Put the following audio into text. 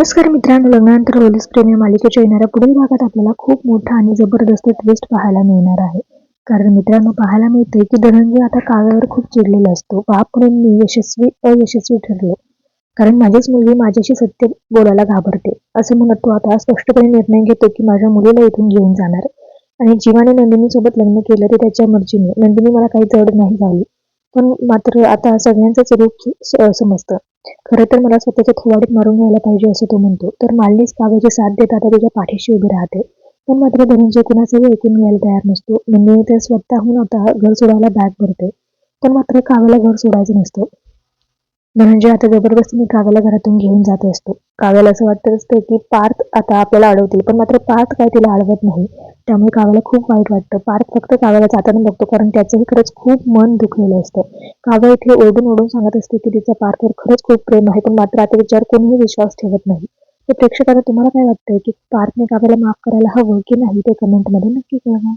नमस्कार मित्रांनो लग्नानंतर पोलीस प्रेम या मालिकेच्या येणाऱ्या पुढील भागात आपल्याला खूप मोठा आणि जबरदस्त ट्विस्ट पाहायला मिळणार आहे. कारण मित्रांनो पाहायला मिळते की धनंजय आता काव्यावर खूप चिडलेला असतो. बाप म्हणून मी यशस्वी अयशस्वी ठरलो. कारण माझीच मुलगी माझ्याशी सत्य बोलायला घाबरते. असं म्हणत तो आता स्पष्टपणे निर्णय घेतो की माझ्या मुलीला इथून घेऊन जाणार. आणि जीवाने नंदिनी सोबत लग्न केलं ते त्याच्या मर्जीने. नंदिनी मला काही जड नाही झाली. पण मात्र आता सगळ्यांचंच रूप समजतं. खरं तर मला स्वतःच्या थोवाडीत मारून घ्यायला पाहिजे असं तो म्हणतो. तर मालनीच काव्याची साथ देत आता त्याच्या पाठीशी उभी राहते. पण मात्र धनंजय कुणाचंही ऐकून घ्यायला तयार नसतो. म्हणजे तर स्वतःहून आता घर सोडायला बॅग भरते. पण मात्र काव्याला घर सोडायचं नसतं. धनंजय आता जबरदस्तीने काव्याला घरातून घेऊन जात असतो. काव्याला असं वाटत असतं की पार्थ आता आपल्याला अडवतील पण मात्र पार्थ काय तिला अडवत नाही. त्यामुळे काव्याला खूप वाईट वाटतं. पार्थ फक्त काव्याला जाताना बघतो कारण त्याचंही खरंच खूप मन दुखलेलं असतं. काव्या इथे ओढून ओढून सांगत असते की तिचा पार्थवर खरंच खूप प्रेम आहे पण मात्र आता विचार कोणीही विश्वास ठेवत नाही. तर प्रेक्षकांना तुम्हाला काय वाटतंय की पार्थने काव्याला माफ करायला हवं की नाही? ते कमेंटमध्ये नक्की कळवा.